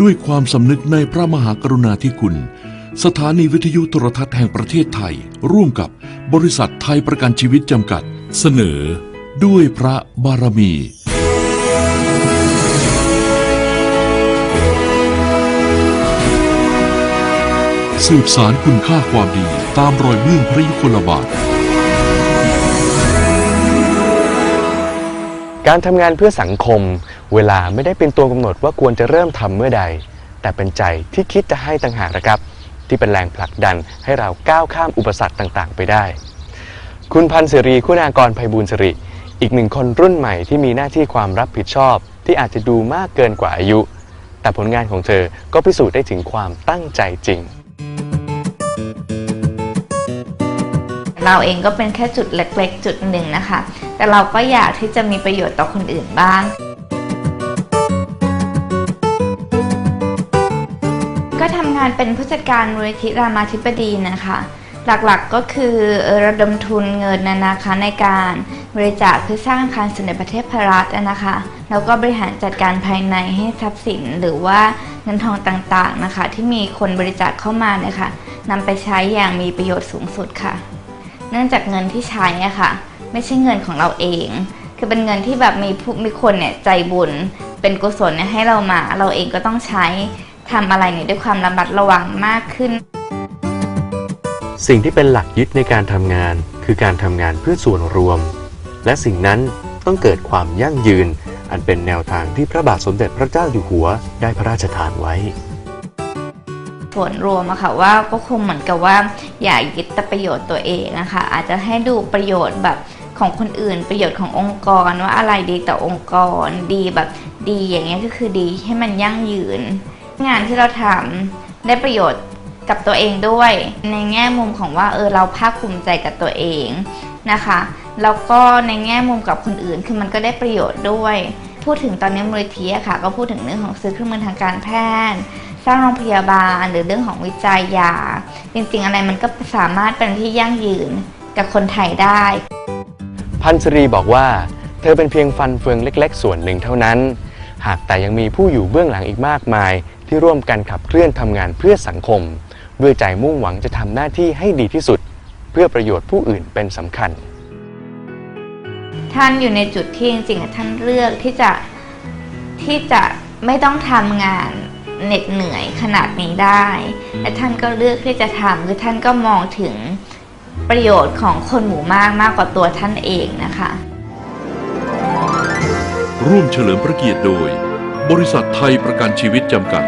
ด้วยความสำนึกในพระมหากรุณาธิคุณ สถานีวิทยุโทรทัศน์แห่งประเทศไทย ร่วมกับบริษัทไทยประกันชีวิตจำกัด เสนอ ด้วยพระบารมี สืบสารคุณค่าความดีตามรอยเบื้องพระยุคลบาท การทำงานเพื่อสังคม เวลาไม่ได้เป็นตัวกำหนดว่าควรจะเริ่มทำเมื่อใด แต่เป็นใจที่คิดจะให้ต่างหากนะครับ ที่เป็นแรงผลักดันให้เราก้าวข้ามอุปสรรคต่างๆ ไปได้ คุณพันธ์สิริคุณากรภัยบูลย์สิริ อีกหนึ่งคนรุ่นใหม่ที่มีหน้าที่ความรับผิดชอบ ที่อาจจะดูมากเกินกว่าอายุ แต่ผลงานของเธอก็พิสูจน์ได้ถึงความตั้งใจจริง เราเองก็เป็นแค่จุดเล็กๆ จุดหนึ่งนะคะ แต่เราก็อยากที่จะมีประโยชน์ต่อคนอื่นบ้าง ก็ทำงานเป็นผู้จัดการมูลนิธิรามาธิบดีนะคะ หลักๆก็คือระดมทุนเงินนะนะคะในการบริจาคเพื่อสร้างอาคารสมเด็จพระเทพรัตน์นะคะ แล้วก็บริหารจัดการภายในให้ทรัพย์สินหรือว่าเงินทองต่างๆนะคะ ที่มีคนบริจาคเข้ามาเนี่ยค่ะนำไปใช้อย่างมีประโยชน์สูงสุดค่ะ นื่องจากเงินที่ใช้อะค่ะ ไม่ใช่เงินของเราเอง คือเป็นเงินที่แบบมีผู้มีคนเนี่ยใจบุญ เป็นกุศลเนี่ยให้เรามา เราเองก็ต้องใช้ทำอะไรเนี่ยด้วยความระมัดระวังมากขึ้น สิ่งที่เป็นหลักยึดในการทำงาน คือการทำงานเพื่อส่วนรวม และสิ่งนั้นต้องเกิดความยั่งยืน อันเป็นแนวทางที่พระบาทสมเด็จพระเจ้าอยู่หัวได้พระราชทานไว้ ส่วนรวมอะค่ะว่าก็คงเหมือนกับว่าอย่ายึดแต่ประโยชน์ตัวเองนะคะอาจจะให้ดูประโยชน์แบบของคนอื่นประโยชน์ขององค์กรว่าอะไรดีต่อองค์กรดีแบบดีอย่างเงี้ยก็คือดีให้มันยั่งยืน งานที่เราทำได้ประโยชน์กับตัวเองด้วย ในแง่มุมของว่าเออเราภาคภูมิใจกับตัวเองนะคะแล้วก็ในแง่มุมกับคนอื่นคือมันก็ได้ประโยชน์ด้วย พูดถึงตอนนี้มูลนิธิอะค่ะ ก็พูดถึงเรื่องของซื้อเครื่องมือทางการแพทย์ สร้างโรงพยาบาลหรือเรื่องของวิจัยยา จริงๆ อะไรมันก็สามารถเป็นที่ยั่งยืนกับคนไทยได้ พันศรีบอกว่า เธอเป็นเพียงฟันเฟืองเล็ก ๆ ส่วนหนึ่งเท่านั้น หากแต่ยังมีผู้อยู่เบื้องหลังอีกมากมาย ที่ร่วมกันขับเคลื่อนทำงานเพื่อสังคม ด้วยใจมุ่งหวังจะทำหน้าที่ให้ดีที่สุด เพื่อประโยชน์ผู้อื่นเป็นสำคัญ ท่านอยู่ในจุดที่จริงๆท่านเลือกที่จะที่จะไม่ต้องทำงานเหน็ดเหนื่อยขนาดนี้ได้และท่านก็เลือกที่จะทำคือท่านก็มองถึงประโยชน์ของคนหมู่มากมากกว่าตัวท่านเองนะคะ ร่วมเฉลิมพระเกียรติโดย บริษัทไทยประกันชีวิตจำกัด